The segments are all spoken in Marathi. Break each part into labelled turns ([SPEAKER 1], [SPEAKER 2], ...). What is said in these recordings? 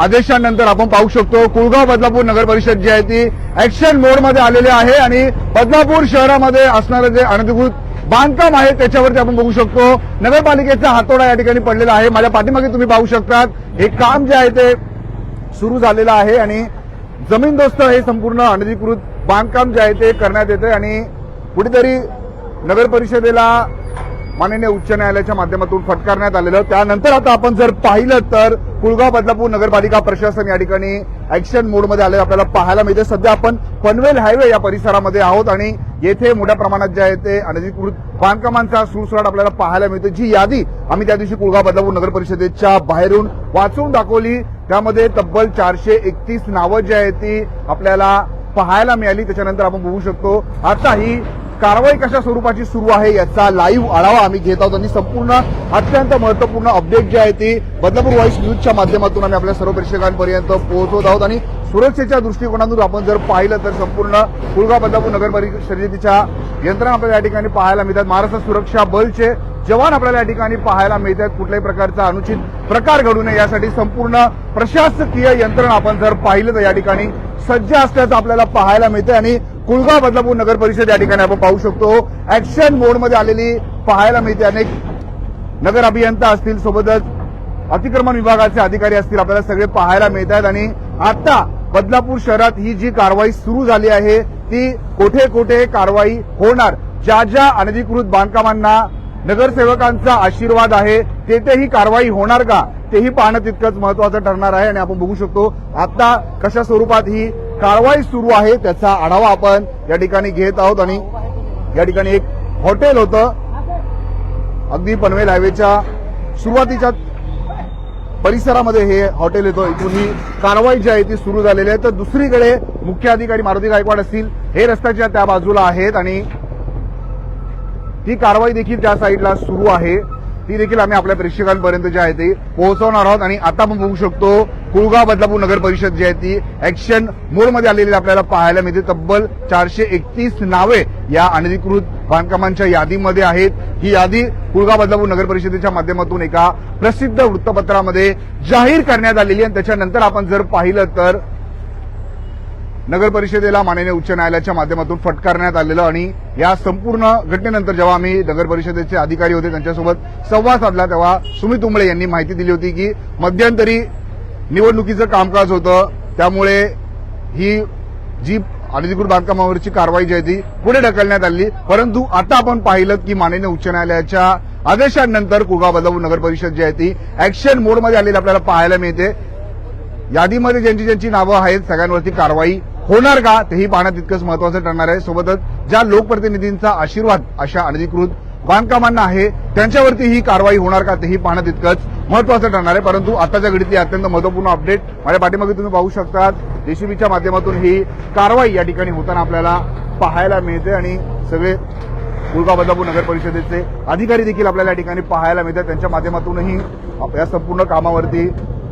[SPEAKER 1] आदेशानंतर आपण पाहू शकतो कुळगाव बदलापूर नगर परिषद जी आहे ती ऍक्शन मोडमध्ये आलेली आहे आणि बदलापूर शहरामध्ये असणारं जे अनधिकृत बांधकाम आहे त्याच्यावरती आपण बघू शकतो. नगरपालिकेचा हातोडा या ठिकाणी पडलेला आहे. माझ्या पाठीमागे तुम्ही पाहू शकतात हे काम जे आहे ते सुरू झालेलं आहे आणि जमीनदोस्त हे संपूर्ण अनधिकृत बांधकाम जे आहे ते करण्यात येते आणि कुठेतरी नगर परिषदेला माननीय उच्च न्यायालयाच्या माध्यमातून फटकारण्यात आलेलं त्यानंतर आता आपण जर पाहिलं तर कुळगाव बदलापूर नगरपालिका प्रशासन या ठिकाणी ऍक्शन मोडमध्ये आले आपल्याला पाहायला मिळते सध्या आपण पनवेल हायवे या परिसरामध्ये आहोत आणि येथे मोठ्या प्रमाणात जे आहे ते अनधिकृत बांधकामांचा सुळसुळाट आपल्याला पाहायला मिळते जी यादी आम्ही त्या दिवशी कुळगाव बदलापूर नगर परिषदेच्या बाहेरून वाचून दाखवली. त्यामध्ये तब्बल चारशे एकतीस नावं जी आहेत ती आपल्याला पाहायला मिळाली. त्याच्यानंतर आपण बघू शकतो. आता ही कारवाई कशा स्वरूपाची सुरू आहे याचा लाईव्ह आढावा आम्ही घेत आहोत. आणि संपूर्ण अत्यंत महत्त्वपूर्ण अपडेट जे आहे ती बदलापूर व्हॉइस न्यूजच्या माध्यमातून आम्ही आपल्या सर्व प्रेक्षकांपर्यंत पोहोचवत आहोत. आणि सुरक्षेच्या दृष्टिकोनातून आपण जर पाहिलं तर संपूर्ण कुळगाव बदलापूर नगर परिषदेच्या यंत्रणा आपल्याला या ठिकाणी पाहायला मिळतात. महाराष्ट्र सुरक्षा बलचे जवान आपल्याला या ठिकाणी पाहायला मिळतात. कुठल्याही प्रकारचा अनुचित प्रकार घडू नये यासाठी संपूर्ण प्रशासकीय यंत्रणा आपण जर पाहिलं तर या ठिकाणी सज्ज असल्याचं आपल्याला पाहायला मिळते आणि कुळगाव बदलापूर नगर परिषद या ठिकाणी आपण पाहू शकतो. ऍक्शन मोडमध्ये आलेली पाहायला मिळते. अनेक नगर अभियंता असतील सोबतच अतिक्रमण विभागाचे अधिकारी असतील. आपल्याला सगळे पाहायला मिळत आहेत आणि आता बदलापूर शहरात ही जी कारवाई सुरू झाली आहे ती कोठे कोठे कारवाई होणार? ज्या ज्या अनधिकृत बांधकामांना नगरसेवकांचा आशीर्वाद आहे तेथे ही कारवाई होणार का? तेही पाहणं तितकंच महत्वाचं ठरणार आहे. आणि आपण बघू शकतो आता कशा स्वरूपात ही कारवाई सुरू आहे त्याचा आढावा आपण या ठिकाणी घेत आहोत आणि या ठिकाणी एक हॉटेल होतं. अगदी पनवेल हायवेच्या सुरुवातीच्या परिसरामध्ये हे हॉटेल येतो. इथून ही कारवाई जी आहे ती सुरू झालेली आहे. तर दुसरीकडे मुख्य अधिकारी मारुती गायकवाड असतील हे रस्त्याच्या त्या बाजूला आहेत आणि ती कारवाई देखील त्या साईडला सुरू आहे. ती देखील आम्ही आपल्या प्रेक्षकांपर्यंत जी आहे ती पोहोचवणार आहोत आणि आता आपण बघू शकतो कुळगाव बदलापूर नगर परिषद जी आहे ती ऍक्शन मोडमध्ये आलेली आपल्याला पाहायला मिळते. तब्बल चारशे एकतीस नावे या अनधिकृत बांधकामांच्या यादीमध्ये आहेत. ही यादी कुळगाव बदलापूर नगर परिषदेच्या माध्यमातून एका प्रसिद्ध वृत्तपत्रामध्ये जाहीर करण्यात आलेली आणि त्याच्यानंतर आपण जर पाहिलं तर नगर परिषदेला माननीय उच्च न्यायालयाच्या माध्यमातून फटकारण्यात आलेलं आणि या संपूर्ण घटनेनंतर जेव्हा आम्ही नगर परिषदेचे अधिकारी होते त्यांच्यासोबत संवाद साधला तेव्हा सुमित उंबळे यांनी माहिती दिली होती की मध्यंतरी निवडणुकीचं कामकाज होतं. त्यामुळे ही जी अनधिकृत बांधकामावरची कारवाई जी आहे ती पुढे ढकलण्यात आली. परंतु आता आपण पाहिलं की माननीय उच्च न्यायालयाच्या आदेशानंतर कुळगाव बदलापूर नगर परिषद जी आहे ती ऍक्शन मोडमध्ये आलेली आपल्याला पाहायला मिळते. यादीमध्ये ज्यांची ज्यांची नावं आहेत सगळ्यांवरती कारवाई होणार का तेही पाहणं तितकंच महत्वाचं ठरणार आहे. सोबतच ज्या लोकप्रतिनिधींचा आशीर्वाद अशा अनधिकृत बांधकामांना आहे त्यांच्यावरती ही कारवाई होणार का तेही पाहणं तितकंच महत्वाचं ठरणार आहे. परंतु आताच्या घडीतली अत्यंत महत्त्वपूर्ण अपडेट माझ्या पाठीमागे तुम्ही पाहू शकतात. जेसीबीच्या माध्यमातून ही कारवाई या ठिकाणी होताना आपल्याला पाहायला मिळते आणि सगळे कुळगाव बदलापूर नगर परिषदेचे अधिकारी देखील आपल्याला या ठिकाणी पाहायला मिळतात. त्यांच्या माध्यमातूनही या संपूर्ण कामावरती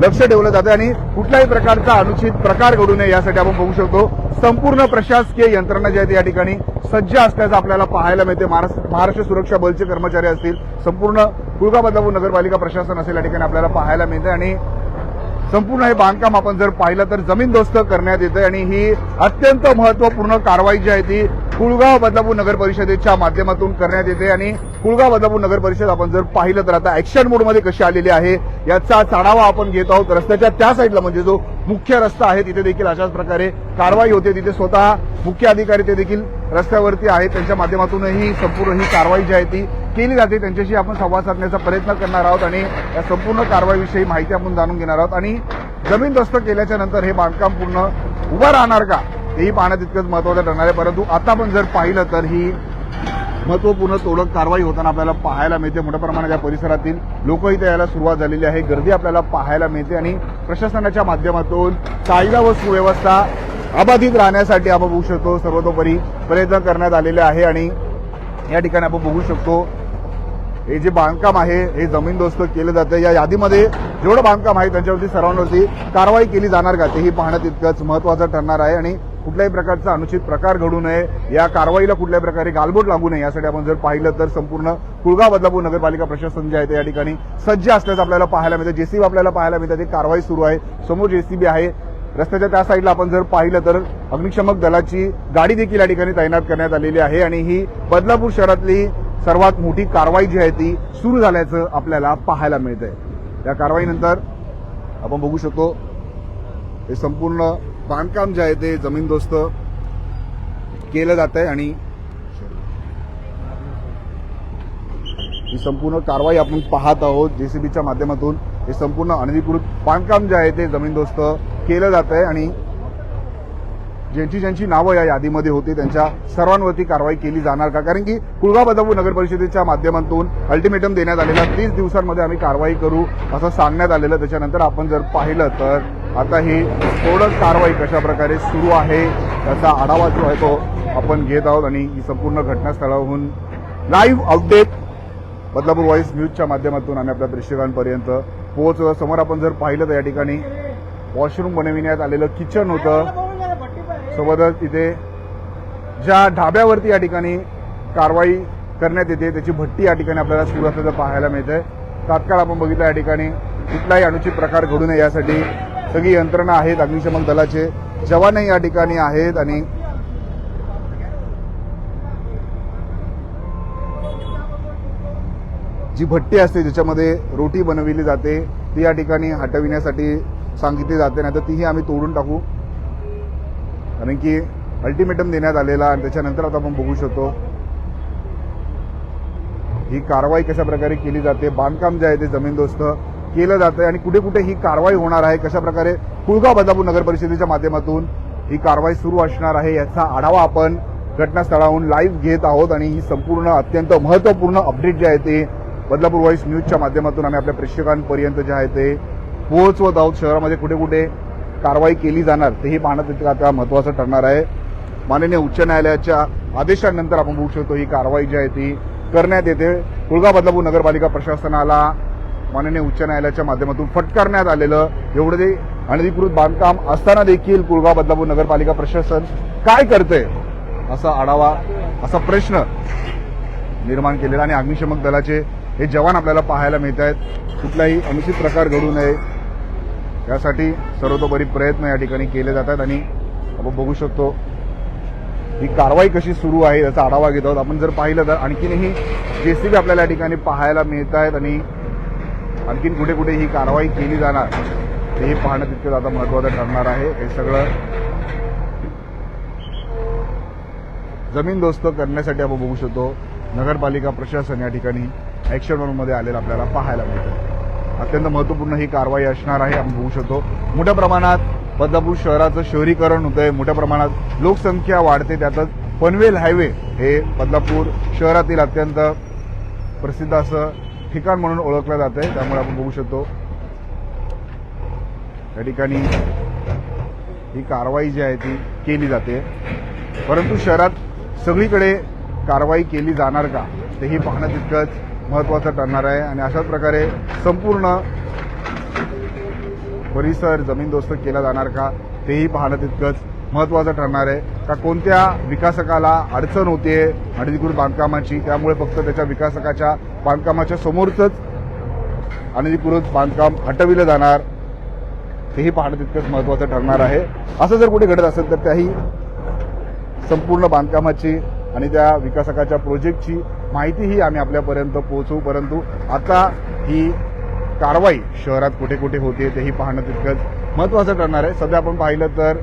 [SPEAKER 1] लक्ष ठेवलं जातं आणि कुठल्याही प्रकारचा अनुचित प्रकार घडू नये यासाठी आपण बघू शकतो. संपूर्ण प्रशासकीय यंत्रणा जी आहे या ठिकाणी सज्ज असल्याचं आपल्याला पाहायला मिळते. महाराष्ट्र महाराष्ट्र सुरक्षा बलचे कर्मचारी असतील संपूर्ण कुळगाव बदलापूर नगरपालिका प्रशासन असेल या ठिकाणी आपल्याला पाहायला मिळते आणि संपूर्ण हे बांधकाम आपण जर पाहिलं तर जमीनदोस्त करण्यात येतं आणि ही अत्यंत महत्त्वपूर्ण कारवाई जी आहे ती कुळगाव बदलापूर नगर परिषदेच्या माध्यमातून करण्यात येते आणि कुळगाव बदलापूर नगर परिषद आपण जर पाहिलं तर आता ऍक्शन मोडमध्ये कशी आलेली आहे याचा चढावा आपण घेत आहोत. रस्त्याच्या त्या साईडला म्हणजे जो मुख्य रस्ता आहे तिथे देखील अशाच प्रकारे कारवाई होते. तिथे स्वतः मुख्य अधिकारी ते देखील रस्त्यावरती आहेत. त्यांच्या माध्यमातूनही संपूर्ण ही कारवाई जी आहे ती केली जाते. त्यांच्याशी आपण संवाद साधण्याचा प्रयत्न करणार आहोत आणि या संपूर्ण कारवाईविषयी माहिती आपण जाणून घेणार आहोत. आणि जमीनदोस्त केल्याच्यानंतर हे बांधकाम पूर्ण उभं राहणार का? हेही पाहणं तितकंच महत्वाचं ठरणार आहे. परंतु आता आपण जर पाहिलं तर ही महत्त्वपूर्ण तोडक कारवाई होताना आपल्याला पाहायला मिळते. मोठ्या प्रमाणात या परिसरातील लोक इथे यायला सुरुवात झालेली आहे. गर्दी आपल्याला पाहायला मिळते आणि प्रशासनाच्या माध्यमातून कायदा व सुव्यवस्था अबाधित राहण्यासाठी आपण बघू शकतो. सर्वतोपरी प्रयत्न करण्यात आलेले आहे आणि या ठिकाणी आपण बघू शकतो हे जे बांधकाम आहे हे जमीनदोस्त केलं जातं या यादीमध्ये जेवढं बांधकाम आहे त्यांच्यावरती सर्वांवरती कारवाई केली जाणार का तेही पाहणं तितकंच महत्वाचं ठरणार आहे. आणि कुठल्याही प्रकारचा अनुचित प्रकार घडू नये. या कारवाईला कुठल्याही प्रकारे गालबोट लागू नये यासाठी आपण जर पाहिलं तर संपूर्ण कुळगाव बदलापूर नगरपालिका प्रशासन जे आहे ते या ठिकाणी सज्ज असल्याचं आपल्याला पाहायला मिळतं. जेसीबी आपल्याला पाहायला मिळतं ती कारवाई सुरू आहे. समोर जेसीबी आहे रस्त्याच्या त्या साईडला आपण जर पाहिलं तर अग्निशमक दलाची गाडी देखील या ठिकाणी तैनात करण्यात आलेली आहे आणि ही बदलापूर शहरातली सर्वात मोठी कारवाई जी आहे ती सुरू झाल्याचं आपल्याला पाहायला मिळतंय. या कारवाईनंतर आपण बघू शकतो हे संपूर्ण बांधकाम जे आहे ते जमीनदोस्त केलं जात आहे आणि ही संपूर्ण कारवाई आपण पाहत आहोत. जेसीबीच्या माध्यमातून हे संपूर्ण अनधिकृत बांधकाम जे आहे ते जमीनदोस्त केलं जात आहे आणि ज्यांची ज्यांची नावं या यादीमध्ये होती त्यांच्या सर्वांवरती कारवाई केली जाणार का? कारण की कुळगाव बदापूर नगर परिषदेच्या माध्यमातून अल्टिमेटम देण्यात आलेला तीस दिवसांमध्ये आम्ही कारवाई करू असं सांगण्यात आलेलं. त्याच्यानंतर आपण जर पाहिलं तर आता ही थोडं कारवाई कशा प्रकारे सुरू आहे त्याचा आढावा जो आहे तो आपण घेत आहोत आणि ही संपूर्ण घटनास्थळाहून लाईव्ह अपडेट बदलापूर व्हॉइस न्यूजच्या माध्यमातून आम्ही आपल्या प्रेक्षकांपर्यंत पोहोचलो. समोर आपण जर पाहिलं तर या ठिकाणी वॉशरूम बनविण्यात आलेलं किचन होतं. सोबतच इथे ज्या ढाब्यावरती या ठिकाणी कारवाई करण्यात येते त्याची भट्टी या ठिकाणी आपल्याला सुरू असल्याचं पाहायला मिळतंय. तात्काळ आपण बघितलं या ठिकाणी कुठलाही अनुचित प्रकार घडू नये यासाठी सगळी यंत्रणा आहेत अग्निशमन दलाचे. जवानही या ठिकाणी आहेत आणि जी भट्टी असते ज्याच्यामध्ये रोटी बनविली जाते ती या ठिकाणी हटविण्यासाठी सांगितली जाते नाही तर तीही आम्ही तोडून टाकू. कारण की अल्टिमेटम देण्यात आलेला आणि त्याच्यानंतर आता आपण बघू शकतो. ही कारवाई कशा प्रकारे केली जाते? बांधकाम जे आहे ते जमीनदोस्त केलं जातं आणि कुठे कुठे ही कारवाई होणार आहे कशा प्रकारे कुळगाव बदलापूर नगर परिषदेच्या माध्यमातून ही कारवाई सुरू असणार आहे याचा आढावा आपण घटनास्थळाहून लाईव्ह घेत आहोत आणि ही संपूर्ण अत्यंत महत्त्वपूर्ण अपडेट जे आहे ते बदलापूर व्हॉइस न्यूजच्या माध्यमातून आम्ही आपल्या प्रेक्षकांपर्यंत जे आहे ते पोहोचवत आहोत. शहरामध्ये कुठे कुठे कारवाई केली जाणार तेही पाहणं आता महत्वाचं ठरणार आहे. माननीय उच्च न्यायालयाच्या आदेशानंतर आपण बघू शकतो ही कारवाई जी आहे ती करण्यात येते. कुळगाव बदलापूर नगरपालिका प्रशासनाला माननीय उच्च न्यायालयाच्या माध्यमातून फटकारण्यात आलेलं एवढं ते अनधिकृत बांधकाम असताना देखील कुळगाव बदलापूर नगरपालिका प्रशासन काय करतंय असा आढावा असा प्रश्न निर्माण केलेला आणि अग्निशमक दलाचे हे जवान आपल्याला पाहायला मिळत आहेत कुठलाही अनुचित प्रकार घडू नये. यासाठी सर्वतोपरी प्रयत्न या ठिकाणी केले जातात आणि आपण बघू शकतो ही कारवाई कशी सुरू आहे याचा आढावा घेत आहोत. आपण जर पाहिलं तर आणखीनही जेसीबी आपल्याला या ठिकाणी पाहायला मिळत आहेत आणि आणखीन कुठे कुठे ही कारवाई केली जाणार हे पाहणं तितकंच आता महत्वाचं ठरणार आहे. हे सगळं जमीनदोस्त करण्यासाठी आपण बघू शकतो. नगरपालिका प्रशासन या ठिकाणी ऍक्शनमध्ये आलेलं आपल्याला पाहायला मिळतं. अत्यंत महत्त्वपूर्ण ही कारवाई असणार आहे आपण बघू शकतो. मोठ्या प्रमाणात बदलापूर शहराचं शहरीकरण होतंय. मोठ्या प्रमाणात लोकसंख्या वाढते. त्यातच पनवेल हायवे हे बदलापूर शहरातील अत्यंत प्रसिद्ध असं ठिकाण म्हणून ओळखलं जात आहे त्यामुळे आपण बघू शकतो. या ठिकाणी ही कारवाई जी आहे ती केली जाते. परंतु शहरात सगळीकडे कारवाई केली जाणार का तेही पाहणं तितकंच महत्वाचं ठरणार आहे. आणि अशाच प्रकारे संपूर्ण परिसर जमीनदोस्त केला जाणार का तेही पाहणं तितकंच महत्वाचं ठरणार आहे. का कोणत्या विकासकाला अडचण होते अनधिकृत बांधकामाची? त्यामुळे फक्त त्याच्या विकासकाच्या बांधकामाच्या समोरचंच अनधिकृत बांधकाम हटविलं जाणार. तेही पाहणं तितकंच महत्वाचं ठरणार आहे. असं जर कुठे घडत असेल तर त्याही संपूर्ण बांधकामाची आणि त्या विकासकाच्या प्रोजेक्टची माहितीही आम्ही आपल्यापर्यंत पोहोचवू. परंतु आता ही कारवाई शहरात कुठे कुठे होते तेही पाहणं तितकंच महत्वाचं ठरणार आहे. सध्या आपण पाहिलं तर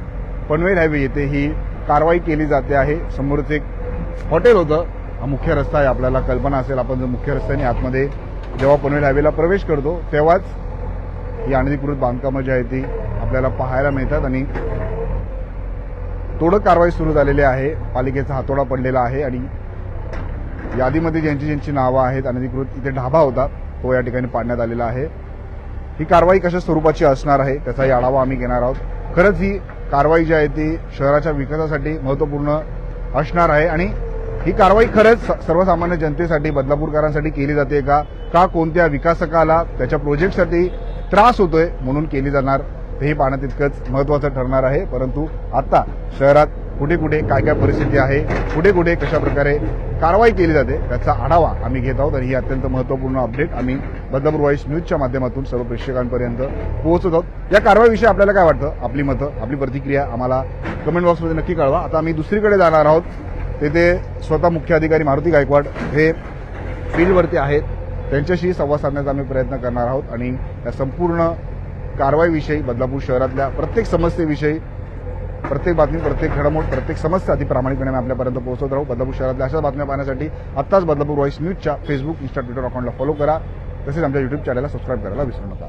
[SPEAKER 1] पनवेल हायवे येथे ही कारवाई केली जाते आहे. समोरच एक हॉटेल होतं. हा मुख्य रस्ता आहे. आपल्याला कल्पना असेल आपण जर मुख्य रस्त्याने आतमध्ये जेव्हा पनवेल हायवेला प्रवेश करतो तेव्हाच ही अनधिकृत बांधकामं जी आहेत ती आपल्याला पाहायला मिळतात आणि तोडक कारवाई सुरू झालेली आहे. पालिकेचा हातोडा पडलेला आहे आणि यादीमध्ये ज्यांची ज्यांची नावं आहेत अनधिकृत इथे ढाबा होता तो या ठिकाणी पाडण्यात आलेला आहे. ही कारवाई कशा स्वरूपाची असणार आहे त्याचाही आढावा आम्ही घेणार आहोत. खरंच ही कारवाई जी आहे ती शहराच्या विकासासाठी महत्त्वपूर्ण असणार आहे. आणि ही कारवाई खरंच सर्वसामान्य जनतेसाठी बदलापूरकरांसाठी केली जाते का? का कोणत्या विकासकाला त्याच्या प्रोजेक्टसाठी त्रास होतोय म्हणून केली जाणार हे पाहणं तितकंच महत्वाचं ठरणार आहे. परंतु आता शहरात कुठे कुठे काय काय परिस्थिती आहे कुठे कुठे कशाप्रकारे कारवाई केली जाते त्याचा आढावा आम्ही घेत आहोत आणि ही अत्यंत महत्त्वपूर्ण अपडेट आम्ही बदलापूर व्हॉइस न्यूजच्या माध्यमातून सर्व प्रेक्षकांपर्यंत पोहोचत आहोत. या कारवाईविषयी आपल्याला काय वाटतं? आपली मतं आपली प्रतिक्रिया आम्हाला कमेंट बॉक्समध्ये नक्की कळवा. आता आम्ही दुसरीकडे जाणार आहोत. तेथे स्वतः मुख्य अधिकारी मारुती गायकवाड हे फील्डवरती आहेत. त्यांच्याशी संवाद साधण्याचा आम्ही प्रयत्न करणार आहोत आणि या संपूर्ण कारवाईविषयी बदलापूर शहरातल्या प्रत्येक समस्येविषयी प्रत्येक बातमी प्रत्येक घडामोड प्रत्येक समस्या अति प्रामाणिकपणे आपल्यापर्यंत पोहोचत राहू. बदलापूर शहरातल्या अशा बातम्या पाहण्यासाठी आत्ताच बदलापूर व्हॉइस न्यूजच्या फेसबुक इन्स्टा ट्विटर अकाउंटला फॉलो करा. तसेच आमच्या युट्यूब चॅनलला सबस्क्राईब करायला विसरू नका.